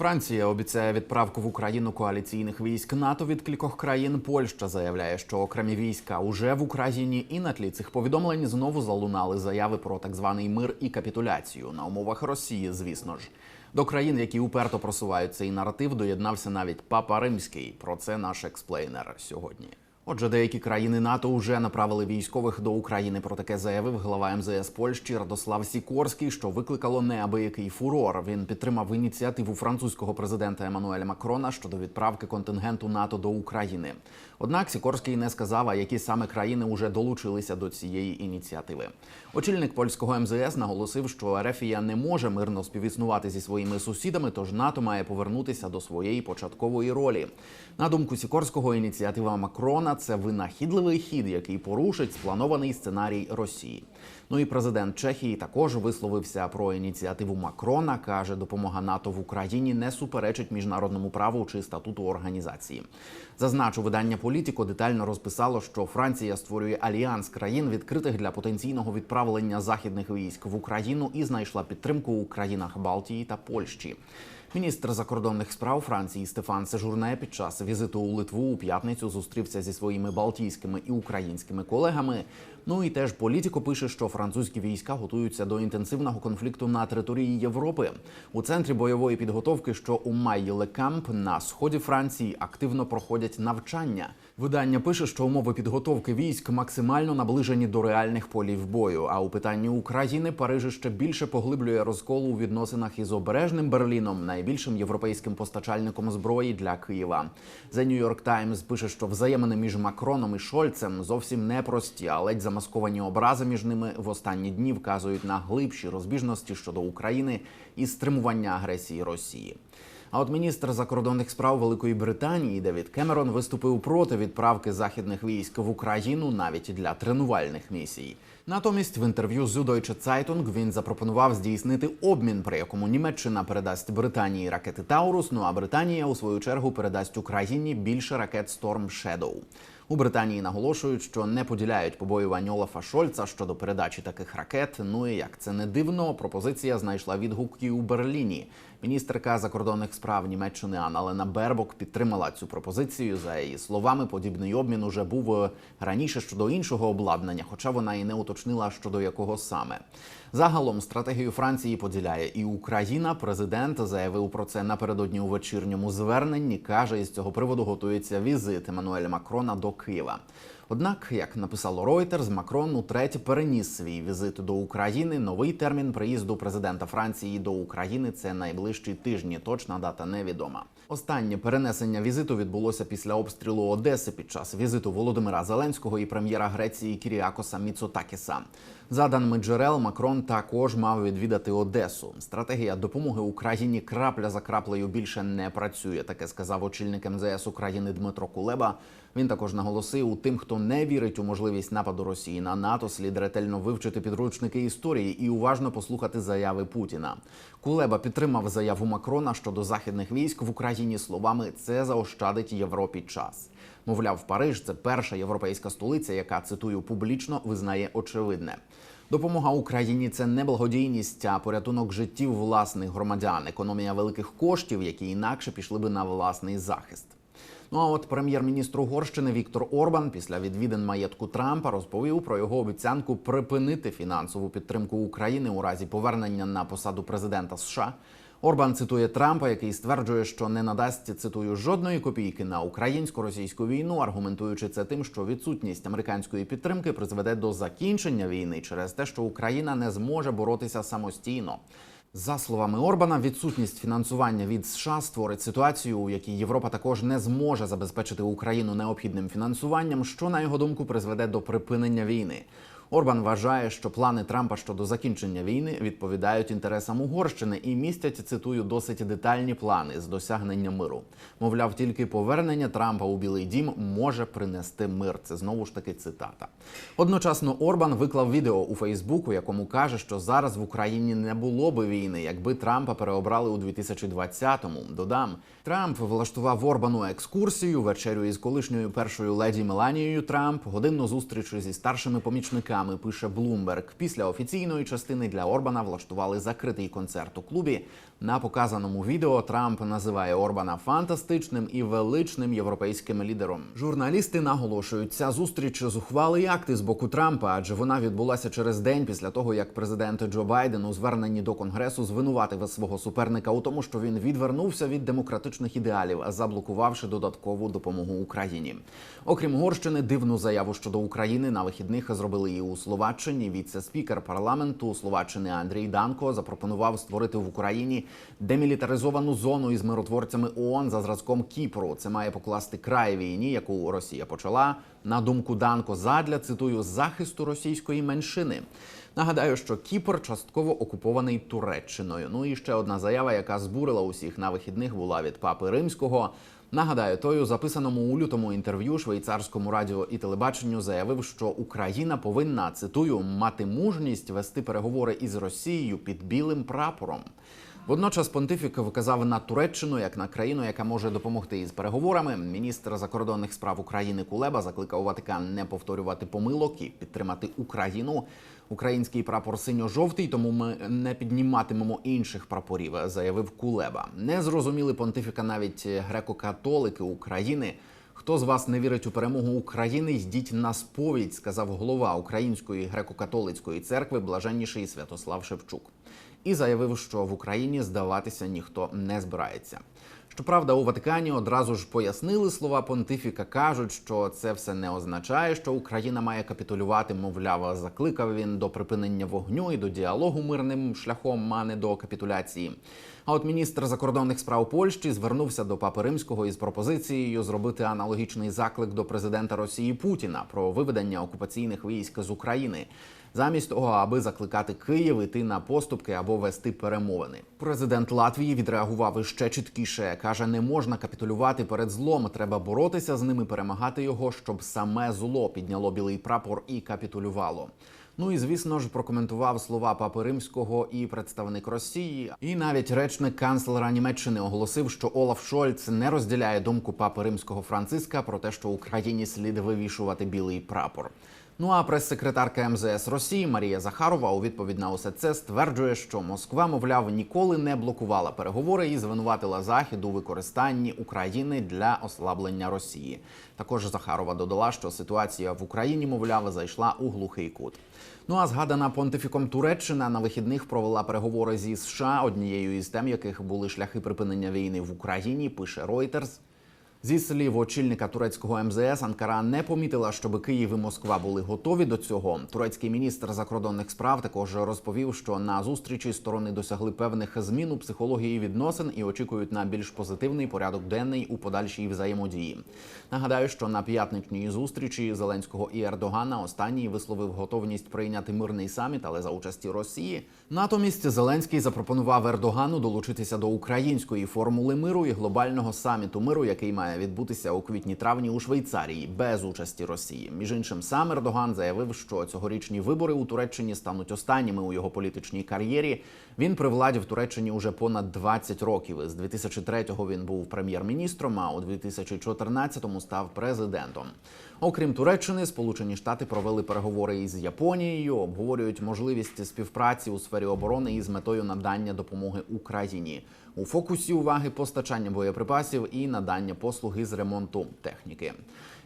Франція обіцяє відправку в Україну коаліційних військ НАТО від кількох країн. Польща заявляє, що окремі війська уже в Україні, і на тлі цих повідомлень знову залунали заяви про так званий мир і капітуляцію на умовах Росії. Звісно ж, до країн, які уперто просувають цей наратив, доєднався навіть Папа Римський. Про це наш експлейнер сьогодні. Отже, деякі країни НАТО вже направили військових до України. Про таке заявив глава МЗС Польщі Радослав Сікорський, що викликало неабиякий фурор. Він підтримав ініціативу французького президента Еммануеля Макрона щодо відправки контингенту НАТО до України. Однак Сікорський не сказав, а які саме країни вже долучилися до цієї ініціативи. Очільник польського МЗС наголосив, що Ерефія не може мирно співіснувати зі своїми сусідами, тож НАТО має повернутися до своєї початкової ролі. На думку Сікорського, ініціатива Макрона це винахідливий хід, який порушить спланований сценарій Росії. Ну і президент Чехії також висловився про ініціативу Макрона. каже, допомога НАТО в Україні не суперечить міжнародному праву чи статуту організації. Зазначу, видання Політіко детально розписало, що Франція створює альянс країн, відкритих для потенційного відправлення західних військ в Україну, і знайшла підтримку у країнах Балтії та Польщі. Міністр закордонних справ Франції Стефан Сежурне під час візиту у Литву у п'ятницю зустрівся зі своїми балтійськими і українськими колегами. Ну і теж політико пише, що французькі війська готуються до інтенсивного конфлікту на території Європи. У центрі бойової підготовки, що у Майє-Лекамп на сході Франції активно проходять навчання. Видання пише, що умови підготовки військ максимально наближені до реальних полів бою. А у питанні України Париж ще більше поглиблює розкол у відносинах із обережним Берліном, найбільшим європейським постачальником зброї для Києва. The New York Times пише, що взаємини між Макроном і Шольцем зовсім непрості, а ледь замасковані образи між ними в останні дні вказують на глибші розбіжності щодо України і стримування агресії Росії. А от міністр закордонних справ Великої Британії Девід Кемерон виступив проти відправки західних військ в Україну навіть для тренувальних місій. Натомість в інтерв'ю з Süddeutsche Zeitung він запропонував здійснити обмін, при якому Німеччина передасть Британії ракети Таурус. Ну а Британія у свою чергу передасть Україні більше ракет Storm Shadow. У Британії наголошують, що не поділяють побоювань Олафа Шольца щодо передачі таких ракет. Ну і як це не дивно, пропозиція знайшла відгуки у Берліні. Міністерка закордонних справ Німеччини Анна-Лена Бербок підтримала цю пропозицію. За її словами, подібний обмін уже був раніше щодо іншого обладнання, хоча вона і не уточнила щодо якого саме. Загалом стратегію Франції поділяє і Україна. Президент заявив про це напередодні у вечірньому зверненні. каже, із цього приводу готується візит Еммануеля Макрона до Києва. Однак, як написало Reuters, Макрон утретє переніс свій візит до України. Новий термін приїзду президента Франції до України це найближчі тижні. Точна дата невідома. Останнє перенесення візиту відбулося після обстрілу Одеси під час візиту Володимира Зеленського і прем'єра Греції Кіріакоса Міцотакіса. За даними джерел, Макрон також мав відвідати Одесу. Стратегія допомоги Україні крапля за краплею більше не працює. Таке сказав очільник МЗС України Дмитро Кулеба. Він також наголосив тим, хто не вірить у можливість нападу Росії на НАТО, слід ретельно вивчити підручники історії і уважно послухати заяви Путіна. Кулеба підтримав заяву Макрона щодо західних військ в Україні словами це заощадить Європі час. Мовляв, Париж це перша європейська столиця, яка цитую публічно визнає очевидне. Допомога Україні це не благодійність, а порятунок життів власних громадян, економія великих коштів, які інакше пішли би на власний захист. Ну а от прем'єр-міністр Угорщини Віктор Орбан після відвідин маєтку Трампа розповів про його обіцянку припинити фінансову підтримку України у разі повернення на посаду президента США. Орбан цитує Трампа, який стверджує, що не надасть цитую жодної копійки на українсько-російську війну, аргументуючи це тим, що відсутність американської підтримки призведе до закінчення війни через те, що Україна не зможе боротися самостійно. За словами Орбана, відсутність фінансування від США створить ситуацію, у якій Європа також не зможе забезпечити Україну необхідним фінансуванням, що на його думку призведе до припинення війни. Орбан вважає, що плани Трампа щодо закінчення війни відповідають інтересам Угорщини і містять цитую досить детальні плани з досягнення миру. Мовляв, тільки повернення Трампа у Білий Дім може принести мир. Це знову ж таки цитата. Одночасно Орбан виклав відео у Фейсбук, у якому каже, що зараз в Україні не було би війни, якби Трампа переобрали у 2020-му. Додам, Трамп влаштував Орбану екскурсію, вечерю із колишньою першою леді Меланією Трамп, годинну зустріч зі старшими помічниками. Пише Блумберг. Після офіційної частини для Орбана влаштували закритий концерт у клубі. На показаному відео Трамп називає Орбана фантастичним і величним європейським лідером. Журналісти наголошують, ця зустріч зухвалий акт з боку Трампа, адже вона відбулася через день після того, як президент Джо Байден у зверненні до конгресу звинуватив свого суперника у тому, що він відвернувся від демократичних ідеалів, заблокувавши додаткову допомогу Україні. Окрім Угорщини, дивну заяву щодо України на вихідних зробили і у Словаччині. Віце-спікер парламенту Словаччини Андрій Данко запропонував створити в Україні демілітаризовану зону із миротворцями ООН за зразком Кіпру. Це має покласти край війні, яку Росія почала. На думку Данко, задля цитую захисту російської меншини. Нагадаю, що Кіпр частково окупований Туреччиною. Ну і ще одна заява, яка збурила усіх на вихідних, була від папи римського. Нагадаю, той у записаному у лютому інтерв'ю швейцарському радіо і телебаченню заявив, що Україна повинна цитую мати мужність вести переговори із Росією під білим прапором. Водночас понтифік вказав на Туреччину як на країну, яка може допомогти із переговорами. Міністр закордонних справ України Кулеба закликав Ватикан не повторювати помилок і підтримати Україну. Український прапор синьо-жовтий, тому ми не підніматимемо інших прапорів, заявив Кулеба. Не зрозуміли понтифіка навіть греко-католики України. Хто з вас не вірить у перемогу України, йдіть на сповідь, сказав голова Української греко-католицької церкви, блаженніший Святослав Шевчук, і заявив, що в Україні здаватися ніхто не збирається. Щоправда, у Ватикані одразу ж пояснили слова понтифіка. кажуть, що це все не означає, що Україна має капітулювати. Мовляв, закликав він до припинення вогню і до діалогу мирним шляхом, а не до капітуляції. А от міністр закордонних справ Польщі звернувся до папи римського із пропозицією зробити аналогічний заклик до президента Росії Путіна про виведення окупаційних військ з України. Замість того, аби закликати Київ іти на поступки або вести перемовини, президент Латвії відреагував іще чіткіше. каже: не можна капітулювати перед злом. Треба боротися з ними, перемагати його, щоб саме зло підняло білий прапор і капітулювало. Ну і звісно ж прокоментував слова папи римського і представник Росії. І навіть речник канцлера Німеччини оголосив, що Олаф Шольц не розділяє думку папи римського Франциска про те, що Україні слід вивішувати білий прапор. Ну а прес-секретарка МЗС Росії Марія Захарова у відповідь на усе це стверджує, що Москва, мовляв, ніколи не блокувала переговори і звинуватила Захід у використанні України для ослаблення Росії. Також Захарова додала, що ситуація в Україні, мовляв, зайшла у глухий кут. Ну а згадана понтифіком Туреччина на вихідних провела переговори зі США, однією із тем, яких були шляхи припинення війни в Україні. Пише Reuters. Зі слів очільника турецького МЗС Анкара не помітила, щоб Київ і Москва були готові до цього. Турецький міністр закордонних справ також розповів, що на зустрічі сторони досягли певних змін у психології відносин і очікують на більш позитивний порядок денний у подальшій взаємодії. Нагадаю, що на п'ятничній зустрічі Зеленського і Ердогана останній висловив готовність прийняти мирний саміт, але за участі Росії. Натомість Зеленський запропонував Ердогану долучитися до української формули миру і глобального саміту миру, який має відбутися у квітні-травні у Швейцарії без участі Росії. Між іншим, сам Ердоган заявив, що цьогорічні вибори у Туреччині стануть останніми у його політичній кар'єрі. Він при владі в Туреччині уже понад 20 років. З 2003-го він був прем'єр-міністром, а у 2014-му став президентом. Окрім Туреччини, Сполучені Штати провели переговори із Японією, обговорюють можливість співпраці у сфері оборони із метою надання допомоги Україні. У фокусі уваги постачання боєприпасів і надання послуги з ремонту техніки.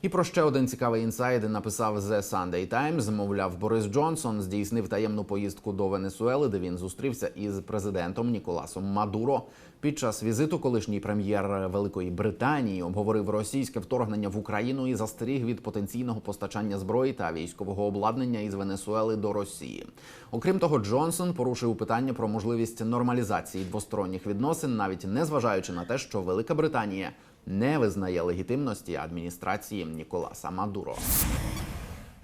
І про ще один цікавий інсайд написав The Sunday Times. Мовляв, Борис Джонсон здійснив таємну поїздку до Венесуели, де він зустрівся із президентом Ніколасом Мадуро. Під час візиту колишній прем'єр Великої Британії обговорив російське вторгнення в Україну і застеріг від потенційного постачання зброї та військового обладнання із Венесуели до Росії. Окрім того, Джонсон порушив питання про можливість нормалізації двосторонніх відносин, навіть не зважаючи на те, що Велика Британія не визнає легітимності адміністрації Ніколаса Мадуро.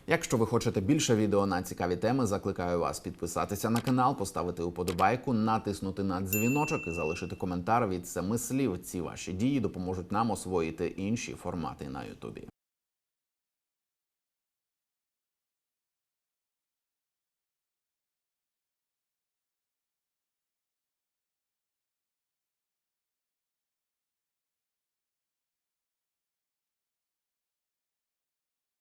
Якщо ви хочете більше відео на цікаві теми, закликаю вас підписатися на канал, поставити уподобайку, натиснути на дзвіночок і залишити коментар від семи слів. Ці ваші дії допоможуть нам освоїти інші формати на Ютубі.